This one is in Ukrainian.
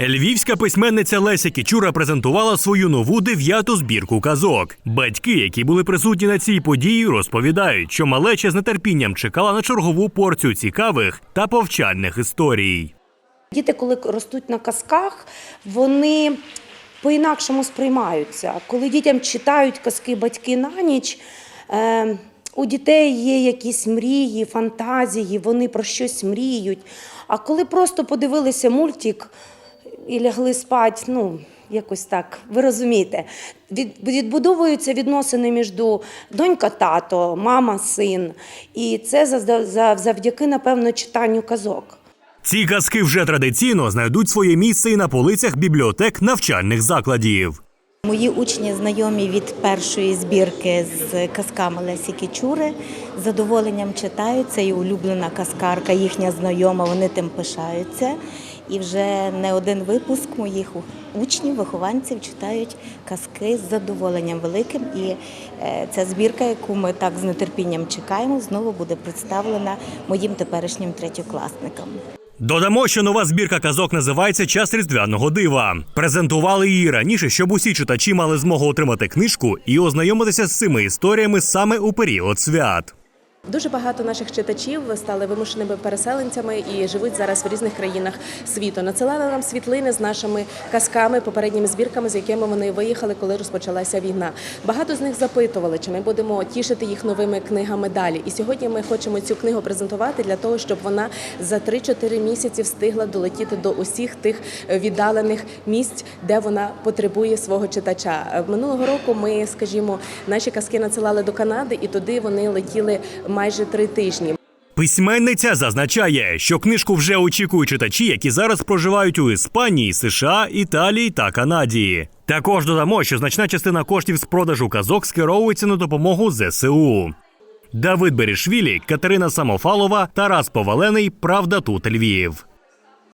Львівська письменниця Леся Кічура презентувала свою нову дев'яту збірку казок. Батьки, які були присутні на цій події, розповідають, що малеча з нетерпінням чекала на чергову порцію цікавих та повчальних історій. Діти, коли ростуть на казках, вони по-інакшому сприймаються. Коли дітям читають казки батьки на ніч, е, у дітей є якісь мрії, фантазії, вони про щось мріють. А коли просто подивилися мультик і лягли спати, ну. Якось так, ви розумієте, відбудовуються відносини між донька-тато, мама-син. І це за- за- завдяки, напевно, читанню казок. Ці казки вже традиційно знайдуть своє місце і на полицях бібліотек навчальних закладів. Мої учні знайомі від першої збірки з казками Лесі Кічури. З задоволенням читають. Це і улюблена казкарка, їхня знайома, вони тим пишаються. І вже не один випуск моїх учнів, вихованців читають казки з задоволенням великим. І е, ця збірка, яку ми так з нетерпінням чекаємо, знову буде представлена моїм теперішнім третьокласникам. Додамо, що нова збірка казок називається Час різдвяного дива. Презентували її раніше, щоб усі читачі мали змогу отримати книжку і ознайомитися з цими історіями саме у період свят. Дуже багато наших читачів стали вимушеними переселенцями і живуть зараз в різних країнах світу. Надсилали нам світлини з нашими казками, попередніми збірками, з якими вони виїхали, коли розпочалася війна. Багато з них запитували, чи ми будемо тішити їх новими книгами далі. І сьогодні ми хочемо цю книгу презентувати для того, щоб вона за 3-4 місяці встигла долетіти до усіх тих віддалених місць, де вона потребує свого читача. Минулого року ми, скажімо, наші казки надсилали до Канади, і туди вони летіли майже три тижні. Письменниця зазначає, що книжку вже очікують читачі, які зараз проживають у Іспанії, США, Італії та Канаді. Також додамо, що значна частина коштів з продажу казок скеровується на допомогу ЗСУ. Давид Берішвілі, Катерина Самофалова, Тарас Повалений. Правда тут Львів.